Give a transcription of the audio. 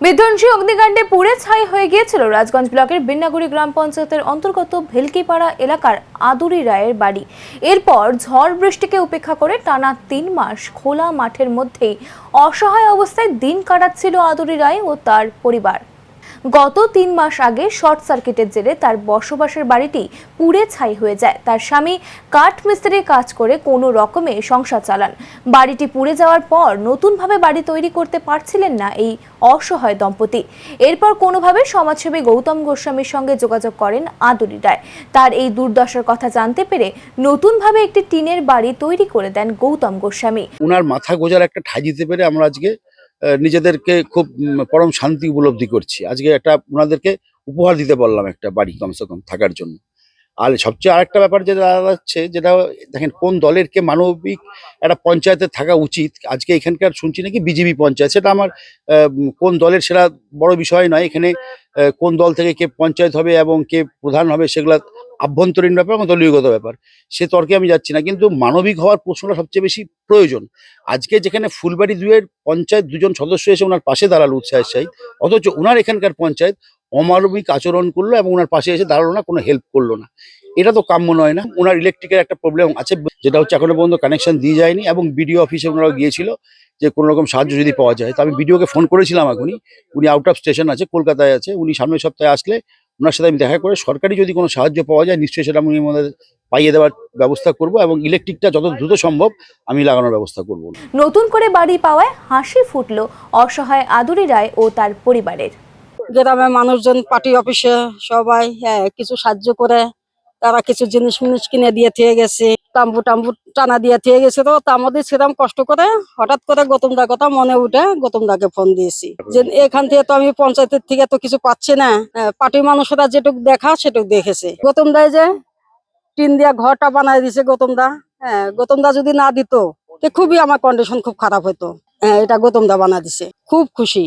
বিধ্বংসী অগ্নিকাণ্ডে পুড়ে ছাই হয়ে গিয়েছিল রাজগঞ্জ ব্লকের বিন্নাগুড়ি গ্রাম পঞ্চায়েতের অন্তর্গত ভেলকিপাড়া এলাকার আদুরি রায়ের বাড়ি। এরপর ঝড় বৃষ্টিকে উপেক্ষা করে টানা তিন মাস খোলা মাঠের মধ্যেই অসহায় অবস্থায় দিন কাটাচ্ছিল আদুরি রায় ও তার পরিবার। গত তিন মাস আগে শর্ট সার্কিটের জেরে তার বসবাসের বাড়িটি পুড়ে ছাই হয়ে যায়। তার স্বামী কাঠ মিস্ত্রির কাজ করে কোনো রকমে সংসার চালান। বাড়িটি পুড়ে যাওয়ার পর নতুনভাবে বাড়ি তৈরি করতে পারছিলেন না এই অসহায় দম্পতি। এরপর কোনোভাবে সমাজসেবী গৌতম গোস্বামীর সঙ্গে যোগাযোগ করেন আদুরি রায়। তার এই দুর্দশার কথা জানতে পেরে নতুনভাবে একটি টিনের বাড়ি তৈরি করে দেন গৌতম গোস্বামী। ওনার মাথা গোজার একটা ঠাই দিতে পেরে আমরা আজকে নিজেদেরকে খুব পরম শান্তি উপলব্ধি করছি। আজকে একটা ওনাদেরকে উপহার দিতে পারলাম একটা বাড়ি কমসে কম থাকার জন্য। আর সবচেয়ে আরেকটা ব্যাপার যেটা দাঁড়াচ্ছে যেটা দেখেন কোন দলের কে মানবিক একটা পঞ্চায়েতে থাকা উচিত, আজকে এখানকার শুনছি নাকি বিজেপি পঞ্চায়েত, সেটা আমার কোন দলের সেটা বড় বিষয় নয়, এখানে কোন দল থেকে কে পঞ্চায়েত হবে এবং কে প্রধান হবে সেগুলা আভ্যন্তরীণ ব্যাপার এবং দলীয়গত ব্যাপার। সে তর্কে আমি যাচ্ছি না। কিন্তু মানবিক হওয়ার প্রশ্নটা সবচেয়ে বেশি প্রয়োজন। আজকে যেখানে ফুলবাড়ি দুয়ের পঞ্চায়েত দুজন সদস্য এসে ওনার পাশে দাঁড়াল উৎসাহের সহিত অথচ ওনার এখানকার পঞ্চায়েত অমানবিক আচরণ করল এবং ওনার পাশে এসে দাঁড়াল না, কোনো হেল্প করল না। এটা তো কাম্য নয় না। ওনার ইলেকট্রিকের একটা প্রবলেম আছে, যেটা হচ্ছে এখনও পর্যন্ত কানেকশন দিয়ে যায়নি এবং বিডিও অফিসে ওনারা গিয়েছিল যে কোনো রকম সাহায্য যদি পাওয়া যায়। তো আমি বিডিওকে ফোন করেছিলাম এখনই। উনি আউট অফ স্টেশন আছে, কলকাতায় আছে। উনি সামনের সপ্তাহে আসলে ওনার সাথে আমি দেখা করে সরকারি যদি কোনো সাহায্য পাওয়া যায় নিশ্চয়ই সেটা আমি আমাদের পাইয়ে দেওয়ার ব্যবস্থা করব এবং ইলেকট্রিকটা যত দ্রুত সম্ভব আমি লাগানোর ব্যবস্থা করব। নতুন করে বাড়ি পাওয়ায় হাসি ফুটল অসহায় আদুরি রায় ও তার পরিবারের। গ্রামের মানুষজন পার্টি অফিসে সবাই হ্যাঁ কিছু সাহায্য করে তারা কিছু জিনিস মিনিস কিনে দিয়ে থেকে গেছে। তাম্বু টাম্বু টানা দিয়ে থেকে গেছে তো তা আমাদের সেরকম কষ্ট করে হঠাৎ করে গৌতম দার কথা মনে উঠে গৌতম দাকে ফোন দিয়েছি। যে এখান থেকে তো আমি পঞ্চায়েতের থেকে তো কিছু পাচ্ছি না। পার্টির মানুষরা যেটুক দেখা সেটুক দেখেছে। গৌতম দায় যে টিন দিয়া ঘরটা বানাই দিছে গৌতম দা। হ্যাঁ গৌতম দা যদি না দিত তো খুবই আমার কন্ডিশন খুব খারাপ হতো হ্যাঁ এটা গৌতম দা বানা দিছে। খুব খুশি।